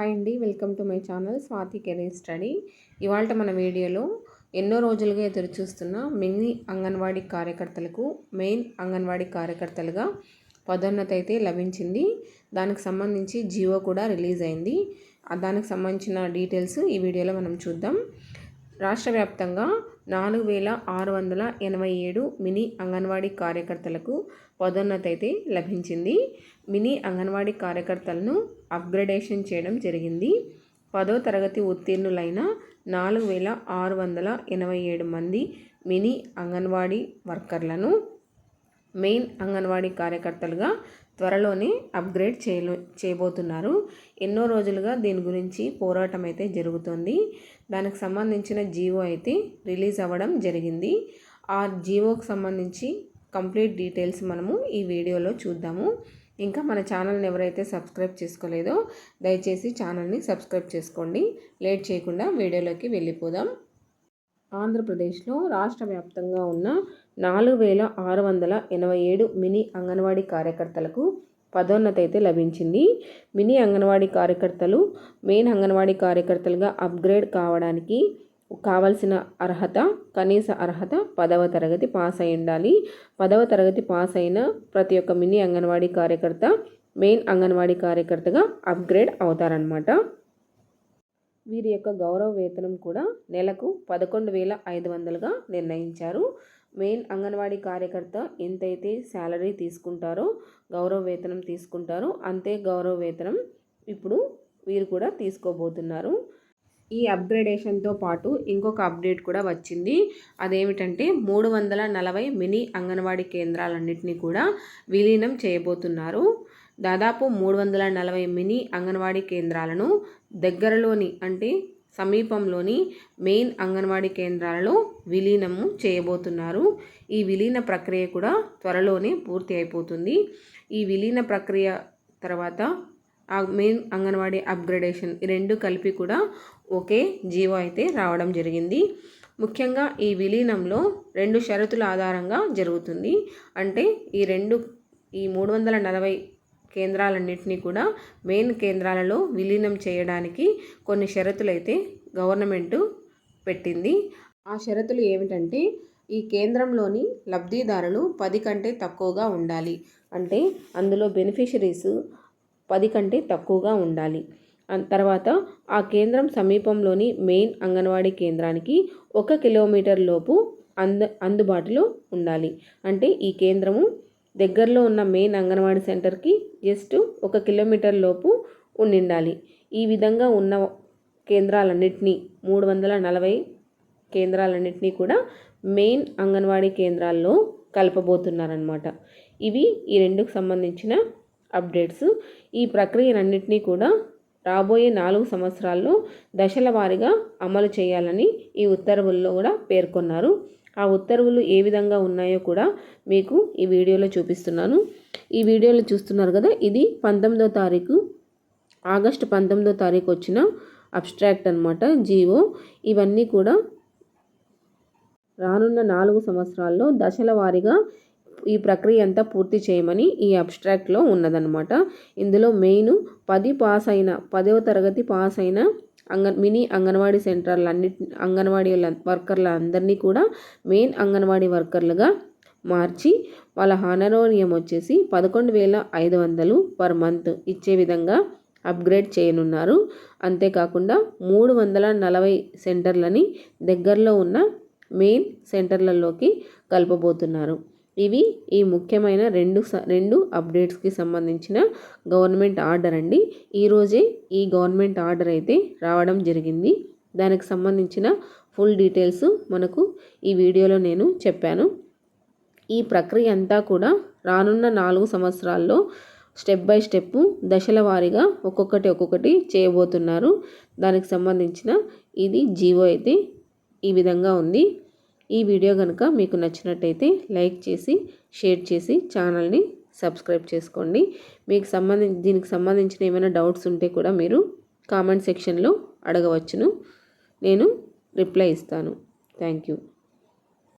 Hi అండి. Welcome to my channel Swathi career study. ఇవాళ మన వీడియోలో ఎన్నో రోజులుగా ఎదురు చూస్తున్న మినీ అంగన్వాడీ కార్యకర్తలకు మెయిన్ అంగన్వాడీ కార్యకర్తలుగా పదోన్నతి అయితే లభించింది. దానికి సంబంధించి జియో కూడా రిలీజ్ అయింది. దానికి సంబంధించిన డీటెయిల్స్ ఈ వీడియోలో మనం చూద్దాం. రాష్ట్ర వ్యాప్తంగా నాలుగు వేల ఆరు వందల ఎనభై ఏడు మినీ అంగన్వాడీ కార్యకర్తలకు పదోన్నతి అయితే లభించింది. మినీ అంగన్వాడీ కార్యకర్తలను అప్గ్రేడేషన్ చేయడం జరిగింది. పదో తరగతి ఉత్తీర్ణులైన నాలుగు వేల ఆరు వందల ఎనభై ఏడు మంది మినీ అంగన్వాడీ వర్కర్లను మెయిన్ అంగన్వాడీ కార్యకర్తలుగా త్వరలోనే అప్గ్రేడ్ చేయలో చేయబోతున్నారు. ఎన్నో రోజులుగా దీని గురించి పోరాటం అయితే జరుగుతుంది. దానికి సంబంధించిన జీవో అయితే రిలీజ్ అవ్వడం జరిగింది. ఆ జీవోకి సంబంధించి కంప్లీట్ డీటెయిల్స్ మనము ఈ వీడియోలో చూద్దాము. ఇంకా మన ఛానల్ని ఎవరైతే సబ్స్క్రైబ్ చేసుకోలేదో దయచేసి ఛానల్ని సబ్స్క్రైబ్ చేసుకోండి. లేట్ చేయకుండా వీడియోలోకి వెళ్ళిపోదాం. ఆంధ్రప్రదేశ్లో రాష్ట్ర వ్యాప్తంగా ఉన్న నాలుగు వేల ఆరు వందల ఎనభై ఏడు మినీ అంగన్వాడీ కార్యకర్తలకు పదోన్నతి అయితే లభించింది. మినీ అంగన్వాడీ కార్యకర్తలు మెయిన్ అంగన్వాడీ కార్యకర్తలుగా అప్గ్రేడ్ కావడానికి కావలసిన అర్హత కనీస అర్హత పదవ తరగతి పాస్ అయి ఉండాలి. పదవ తరగతి పాస్ అయిన ప్రతి ఒక్క మినీ అంగన్వాడీ కార్యకర్త మెయిన్ అంగన్వాడీ కార్యకర్తగా అప్గ్రేడ్ అవుతారనమాట వీరి యొక్క గౌరవ వేతనం కూడా నెలకు పదకొండు వేల ఐదు వందలుగా నిర్ణయించారు. మెయిన్ అంగన్వాడీ కార్యకర్త ఎంతైతే శాలరీ తీసుకుంటారో గౌరవ వేతనం తీసుకుంటారో అంతే గౌరవ వేతనం ఇప్పుడు వీరు కూడా తీసుకోబోతున్నారు. ఈ అప్గ్రేడేషన్తో పాటు ఇంకొక అప్డేట్ కూడా వచ్చింది. అదేమిటంటే మూడు వందల నలభై మినీ అంగన్వాడీ కేంద్రాలన్నింటినీ కూడా విలీనం చేయబోతున్నారు. దాదాపు మూడు వందల నలభై మినీ అంగన్వాడీ కేంద్రాలను దగ్గరలోని అంటే సమీపంలోని మెయిన్ అంగన్వాడీ కేంద్రాలలో విలీనము చేయబోతున్నారు. ఈ విలీన ప్రక్రియ కూడా త్వరలోనే పూర్తి అయిపోతుంది. ఈ విలీన ప్రక్రియ తర్వాత ఆ మెయిన్ అంగన్వాడీ అప్గ్రేడేషన్ ఈ రెండు కలిపి కూడా ఒకే జీవో అయితే రావడం జరిగింది. ముఖ్యంగా ఈ విలీనంలో రెండు షరతుల ఆధారంగా జరుగుతుంది. అంటే ఈ రెండు ఈ మూడు వందల నలభై కేంద్రాలన్నింటినీ కూడా మెయిన్ కేంద్రాలలో విలీనం చేయడానికి కొన్ని షరతులు అయితే గవర్నమెంటు పెట్టింది. ఆ షరతులు ఏమిటంటే ఈ కేంద్రంలోని లబ్ధిదారులు పది కంటే తక్కువగా ఉండాలి. అంటే అందులో బెనిఫిషరీస్ పది కంటే తక్కువగా ఉండాలి. తర్వాత ఆ కేంద్రం సమీపంలోని మెయిన్ అంగన్వాడీ కేంద్రానికి ఒక కిలోమీటర్ లోపు అంద అందుబాటులో ఉండాలి. అంటే ఈ కేంద్రము దగ్గరలో ఉన్న మెయిన్ అంగన్వాడీ సెంటర్కి జస్ట్ ఒక కిలోమీటర్ లోపు ఉండిండాలి. ఈ విధంగా ఉన్న కేంద్రాలన్నింటినీ మూడు వందల నలభై కేంద్రాలన్నింటినీ కూడా మెయిన్ అంగన్వాడీ కేంద్రాల్లో కలపబోతున్నారనమాట ఇవి ఈ రెండుకు సంబంధించిన అప్డేట్స్. ఈ ప్రక్రియనన్నింటినీ కూడా రాబోయే నాలుగు సంవత్సరాల్లో దశల వారీగా అమలు చేయాలని ఈ ఉత్తర్వుల్లో కూడా పేర్కొన్నారు. ఆ ఉత్తర్వులు ఏ విధంగా ఉన్నాయో కూడా మీకు ఈ వీడియోలో చూపిస్తున్నాను. ఈ వీడియోలో చూస్తున్నారు కదా ఇది పంతొమ్మిదో తారీఖు ఆగస్టు పంతొమ్మిదో తారీఖు వచ్చిన అబ్స్ట్రాక్ట్ అనమాట జీవో. ఇవన్నీ కూడా రానున్న నాలుగు సంవత్సరాల్లో దశల వారీగా ఈ ప్రక్రియ అంతా పూర్తి చేయమని ఈ అబ్స్ట్రాక్ట్లో ఉన్నదనమాట ఇందులో మెయిన్ పది పాస్ అయిన పదవ తరగతి పాస్ అయిన అంగన్ మినీ అంగన్వాడీ సెంటర్లు అన్ని అంగన్వాడీ వర్కర్ల అందరినీ కూడా మెయిన్ అంగన్వాడీ వర్కర్లుగా మార్చి వాళ్ళ హానరోనియం వచ్చేసి పదకొండు వేల ఐదు వందలు పర్ మంత్ ఇచ్చే విధంగా అప్గ్రేడ్ చేయనున్నారు. అంతేకాకుండా మూడు వందల నలభై సెంటర్లని దగ్గరలో ఉన్న మెయిన్ సెంటర్లలోకి కలపబోతున్నారు. ఇవి ఈ ముఖ్యమైన రెండు రెండు అప్డేట్స్కి సంబంధించిన గవర్నమెంట్ ఆర్డర్ అండి. ఈరోజే ఈ గవర్నమెంట్ ఆర్డర్ అయితే రావడం జరిగింది. దానికి సంబంధించిన ఫుల్ డీటెయిల్స్ మనకు ఈ వీడియోలో నేను చెప్పాను. ఈ ప్రక్రియ అంతా కూడా రానున్న నాలుగు సంవత్సరాల్లో స్టెప్ బై స్టెప్ దశల వారీగా ఒక్కొక్కటి ఒక్కొక్కటి చేయబోతున్నారు. దానికి సంబంధించిన ఇది జీవో అయితే ఈ విధంగా ఉంది. ఈ వీడియో కనుక మీకు నచ్చినట్టయితే లైక్ చేసి షేర్ చేసి ఛానల్ని సబ్స్క్రైబ్ చేసుకోండి. మీకు సంబంధించి దీనికి సంబంధించిన ఏమైనా డౌట్స్ ఉంటే కూడా మీరు కామెంట్ సెక్షన్లో అడగవచ్చును. నేను రిప్లై ఇస్తాను. Thank you.